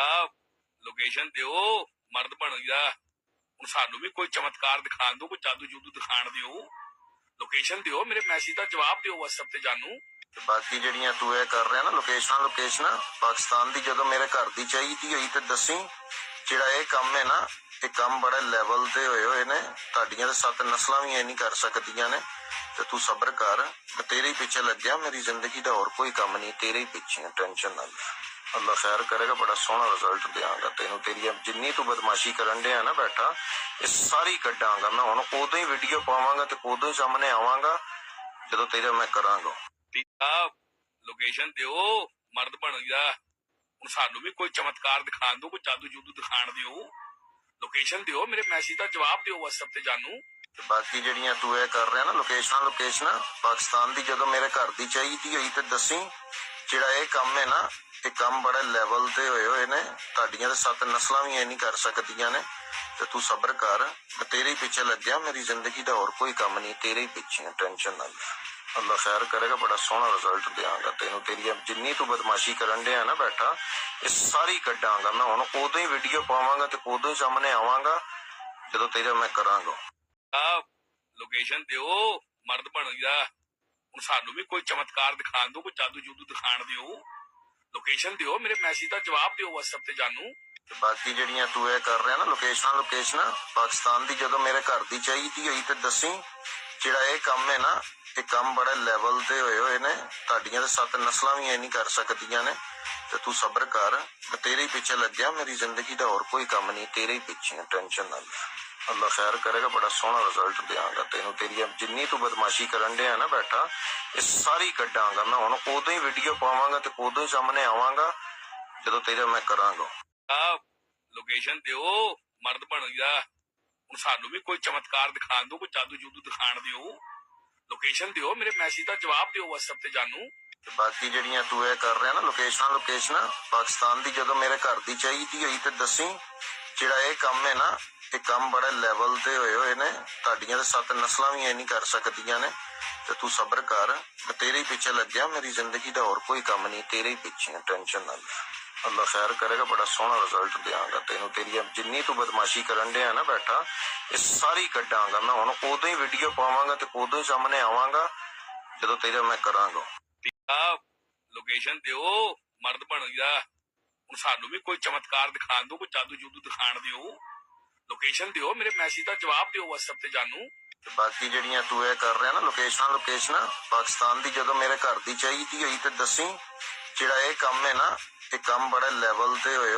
ਆ ਲੋਕੇਸ਼ਨ ਦਿਓ, ਮਰਦ ਬਣ ਗਿਆ। ਹੁਣ ਸਾਨੂੰ ਵੀ ਕੋਈ ਚਮਤਕਾਰ ਦਿਖਾਣ ਦਿਓ, ਕੋਈ ਜਾਦੂ ਜੂਦੂ ਦਿਖਾਣ ਦਿਓ। ਲੋਕੇਸ਼ਨ ਦਿਓ, ਮੇਰੇ ਮੈਸੇਜ ਦਾ ਜਵਾਬ ਦਿਓ WhatsApp ਤੇ ਜਾਨੂ। ਤੇ ਬਾਕੀ ਜਿਹੜੀਆਂ ਤੂੰ ਇਹ ਕਰ ਰਿਹਾ ਨਾ ਲੋਕੇਸ਼ਨਾਂ ਲੋਕੇਸ਼ਨਾਂ ਪਾਕਿਸਤਾਨ ਦੀ ਜਦੋਂ ਮੇਰੇ ਘਰ ਦੀ ਚਾਹੀਦੀ ਹੋਈ ਤੇ ਦੱਸੀ, ਜਿਹੜਾ ਇਹ ਕੰਮ ਹੈ ਨਾ, ਇਹ ਕੰਮ ਬੜੇ ਲੈਵਲ ਤੇ ਹੋਏ ਹੋਏ ਨੇ। ਤੁਹਾਡੀਆਂ ਤੇ ਸੱਤ ਨਸਲਾਂ ਵੀ ਇਹ ਨਹੀਂ ਕਰ ਸਕਦੀਆਂ ਨੇ। ਤੇ ਤੂੰ ਸਬਰ ਕਰ, ਮੈਂ ਤੇਰੇ ਹੀ ਪਿੱਛੇ ਲੱਗਿਆ, ਮੇਰੀ ਜ਼ਿੰਦਗੀ ਦਾ ਹੋਰ ਕੋਈ ਕੰਮ ਨਹੀਂ, ਤੇਰੇ ਹੀ ਪਿੱਛੇ ਟੈਨਸ਼ਨ ਨਾ ਲੈ। ਅੱਲਾ ਖੈਰ ਕਰੇਗਾ ਬੜਾ ਸੋਹਣਾ ਰਿਜ਼ਲਟ ਦੇਵਾਂਗਾ ਤੈਨੂੰ ਤੇਰੀ ਜਿੰਨੀ ਤੂੰ ਬਦਮਾਸ਼ੀ ਕਰਨ ਡਿਆ ਨਾ ਬੈਠਾ ਇਹ ਸਾਰੀ ਕੱਢਾਂਗਾ ਮੈਂ ਹੁਣ ਉਦੋਂ ਹੀ ਵੀਡੀਓ ਪਾਵਾਂਗਾ ਤੇ ਉਦੋਂ ਹੀ ਸਾਹਮਣੇ ਆਵਾਂਗਾ ਜਦੋਂ ਤੇਰਾ ਮੈਂ ਕਰਾਂਗਾ। ਆ ਲੋਕੇਸ਼ਨ ਦਿਓ ਮਰਦ ਬਣ ਗਿਆ ਹੁਣ ਸਾਨੂੰ ਵੀ ਕੋਈ ਚਮਤਕਾਰ ਦਿਖਾਣ ਦਿਓ ਕੋਈ ਜਾਦੂ ਜੂਦੂ ਦਿਖਾਣ ਦਿਓ। ਲੋਕੇਸ਼ਨ ਦਿਓ ਮੇਰੇ ਮੈਸੇਜ ਦਾ ਜਵਾਬ ਦਿਓ WhatsApp ਤੇ ਜਾਨੂ। ਤੇ ਬਾਕੀ ਜਿਹੜੀਆਂ ਤੂੰ ਇਹ ਕਰ ਰਿਹਾ ਨਾ ਲੋਕੇਸ਼ਨਾਂ ਲੋਕੇਸ਼ਨਾਂ ਪਾਕਿਸਤਾਨ ਦੀ ਜਦੋਂ ਮੇਰੇ ਘਰ ਦੀ ਚਾਹੀਦੀ ਹੋਈ ਤੇ ਦੱਸੀ ਜਿਹੜਾ ਇਹ ਕੰਮ ਹੈ ਨਾ ਇਹ ਕੰਮ ਬੜੇ ਲੈਵਲ ਤੇ ਹੋਏ ਹੋਏ ਨੇ, ਤੁਹਾਡੀਆਂ ਤੇ ਸੱਤ ਨਸਲਾਂ ਵੀ ਇਹ ਨਹੀਂ ਕਰ ਸਕਦੀਆਂ ਨੇ, ਤੇ ਤੂੰ ਸਬਰ ਕਰ, ਮੈਂ ਤੇਰੇ ਪਿੱਛੇ ਲੱਗਿਆ, ਮੇਰੀ ਜ਼ਿੰਦਗੀ ਦਾ ਹੋਰ ਕੋਈ ਕੰਮ ਨਹੀਂ, ਤੇਰੇ ਹੀ ਪਿੱਛੇ ਟੈਨਸ਼ਨ ਨਾ ਲੈ। ਅੱਲਾ ਖੈਰ ਕਰੇਗਾ, ਬੜਾ ਸੋਹਣਾ ਰਿਜ਼ਲਟ ਦੇਵਾਂਗਾ ਤੈਨੂੰ ਤੇਰੀ ਜਿੰਨੀ ਤੂੰ ਬਦਮਾਸ਼ੀ ਕਰਨ ਡਿਆ ਨਾ ਬੈਠਾ, ਇਹ ਸਾਰੀ ਕੱਢਾਂਗਾ ਮੈਂ, ਹੁਣ ਉਦੋਂ ਹੀ ਵੀਡੀਓ ਪਾਵਾਂਗਾ ਤੇ ਉਦੋਂ ਹੀ ਸਾਹਮਣੇ ਆਵਾਂਗਾ, ਜਦੋਂ ਤੇਰਾ ਮੈਂ ਕਰਾਂਗਾ। ਆ ਲੋਕੇਸ਼ਨ ਦਿਓ, ਮਰਦ ਬਣ ਗਿਆ ਹੁਣ ਸਾਨੂੰ ਵੀ ਕੋਈ ਚਮਤਕਾਰ ਦਿਖਾਣ ਦਿਓ, ਕੋਈ ਜਾਦੂ ਜੂਦੂ ਦਿਖਾਣ ਦਿਓ। ਲੋਕੇਸ਼ਨ ਦਿਓ, ਮੇਰੇ ਮੈਸੇਜ ਦਾ ਜਵਾਬ ਦਿਓ WhatsApp ਤੇ ਜਾਨੂ। ਤੇ ਬਾਕੀ ਜਿਹੜੀਆਂ ਤੂੰ ਇਹ ਕਰ ਰਿਹਾ ਨਾ ਲੋਕੇਸ਼ਨਾਂ ਲੋਕੇਸ਼ਨਾਂ ਪਾਕਿਸਤਾਨ ਦੀ ਜਦੋਂ ਮੇਰੇ ਘਰ ਦੀ ਚਾਹੀਦੀ ਹੋਈ ਤੇ ਦੱਸੀ, ਜਿਹੜਾ ਇਹ ਕੰਮ ਹੈ ਨਾ, ਇਹ ਕੰਮ ਬੜੇ ਲੈਵਲ ਤੇ ਹੋਏ ਹੋਏ ਨੇ, ਤੁਹਾਡੀਆਂ ਤੇ ਸੱਤ ਨਸਲਾਂ ਵੀ ਇਹ ਨਹੀਂ ਕਰ ਸਕਦੀਆਂ ਨੇ। ਤੇ ਤੂੰ ਸਬਰ ਕਰ, ਮੈਂ ਤੇਰੇ ਹੀ ਪਿੱਛੇ ਲੱਗਿਆ, ਮੇਰੀ ਜ਼ਿੰਦਗੀ ਦਾ ਹੋਰ ਕੋਈ ਕੰਮ ਨਹੀਂ, ਤੇਰੇ ਹੀ ਪਿੱਛੇ ਟੈਨਸ਼ਨ ਨਾ ਲੈ। ਅੱਲਾ ਖੈਰ ਕਰੇਗਾ ਬੜਾ ਸੋਹਣਾ ਰਿਜ਼ਲਟ ਦੇਵਾਂਗਾ ਤੈਨੂੰ ਤੇਰੀ ਜਿੰਨੀ ਤੂੰ ਬਦਮਾਸ਼ੀ ਕਰਨ ਡਿਆ ਨਾ ਬੈਠਾ ਇਹ ਸਾਰੀ ਕੱਢਾਂਗਾ ਮੈਂ। ਹੁਣ ਉਦੋਂ ਹੀ ਵੀਡੀਓ ਪਾਵਾਂਗਾ ਤੇ ਉਦੋਂ ਹੀ ਸਾਹਮਣੇ ਆਵਾਂਗਾ ਜਦੋਂ ਤੇਰਾ ਮੈਂ ਕਰਾਂਗਾ। ਆ ਲੋਕੇਸ਼ਨ ਦਿਓ ਮਰਦ ਬਣ ਗਿਆ ਹੁਣ ਸਾਨੂੰ ਵੀ ਕੋਈ ਚਮਤਕਾਰ ਦਿਖਾਣ ਦਿਓ ਕੋਈ ਜਾਦੂ ਜੂਦੂ ਦਿਖਾਣ ਦਿਓ। ਲੋਕੇਸ਼ਨ ਦਿਓ ਮੇਰੇ ਮੈਸੇਜ ਦਾ ਜਵਾਬ ਦਿਓ WhatsApp ਤੇ ਜਾਨੂ। ਤੇ ਬਾਕੀ ਜਿਹੜੀਆਂ ਤੂੰ ਇਹ ਕਰ ਰਿਹਾ ਨਾ ਲੋਕੇਸ਼ਨਾਂ ਲੋਕੇਸ਼ਨਾਂ ਪਾਕਿਸਤਾਨ ਦੀ ਜਦੋਂ ਮੇਰੇ ਘਰ ਦੀ ਚਾਹੀਦੀ ਹੋਈ ਤੇ ਦੱਸੀ ਜਿਹੜਾ ਇਹ ਕੰਮ ਹੈ ਨਾ ਇਹ ਕੰਮ ਬੜੇ ਲੈਵਲ ਤੇ ਹੋਏ ਹੋਏ ਨੇ। ਤੁਹਾਡੀਆਂ ਤੇ ਸੱਤ ਨਸਲਾਂ ਵੀ ਇਹ ਨਹੀਂ ਕਰ ਸਕਦੀਆਂ ਨੇ। ਤੇ ਤੂੰ ਸਬਰ ਕਰ। ਮੈਂ ਤੇਰੇ ਪਿੱਛੇ ਲੱਗਿਆ। ਮੇਰੀ ਜ਼ਿੰਦਗੀ ਦਾ ਹੋਰ ਕੋਈ ਕੰਮ ਨਹੀਂ। ਤੇਰੇ ਪਿੱਛੇ ਟੈਨਸ਼ਨ ਨਾ ਲੈ। ਅੱਲਾ ਖੈਰ ਕਰੇਗਾ। ਬੜਾ ਸੋਹਣਾ ਰਿਜ਼ਲਟ ਦੇਵਾਂਗਾ ਤੈਨੂੰ। ਤੇਰੀ ਜਿੰਨੀ ਤੂੰ ਬਦਮਾਸ਼ੀ ਕਰਨ ਡਿਆ ਨਾ ਬੈਠਾ, ਇਹ ਸਾਰੀ ਕੱਢਾਂਗਾ ਮੈਂ। ਹੁਣ ਉਦੋਂ ਹੀ ਵੀਡੀਓ ਪਾਵਾਂਗਾ ਤੇ ਉਦੋਂ ਹੀ ਸਾਹਮਣੇ ਆਵਾਂਗਾ। ਜਦੋਂ ਤੇਰਾ ਮੈਂ ਕਰਾਂਗਾ। ਆ ਲੋਕੇਸ਼ਨ ਦਿਓ। ਮਰਦ ਬਣ ਗਿਆ ਹੁਣ ਸਾਨੂੰ ਵੀ ਕੋਈ ਚਮਤਕਾਰ ਦਿਖਾਣ ਦਿਓ, ਕੋਈ ਜਾਦੂ ਜੂਦੂ ਦਿਖਾਣ ਦਿਓ। ਲੋਕੇਸ਼ਨ ਦਿਓ, ਮੇਰੇ ਮੈਸੇਜ ਦਾ ਜਵਾਬ ਦਿਓ WhatsApp ਤੇ ਜਾਨੂ। ਤੇ ਬਾਕੀ ਜਿਹੜੀਆਂ ਤੂੰ ਇਹ ਕਰ ਰਿਹਾ ਨਾ ਲੋਕੇਸ਼ਨਾਂ ਲੋਕੇਸ਼ਨਾਂ ਪਾਕਿਸਤਾਨ ਦੀ ਜਦੋਂ ਮੇਰੇ ਘਰ ਦੀ ਚਾਹੀਦੀ ਹੋਈ ਤੇ ਦੱਸੀ ਜਿਹੜਾ ਇਹ ਕੰਮ ਹੈ ਨਾ, ਇਹ ਕੰਮ ਬੜਾ ਲੈਵਲ ਤੇ ਹੋਏ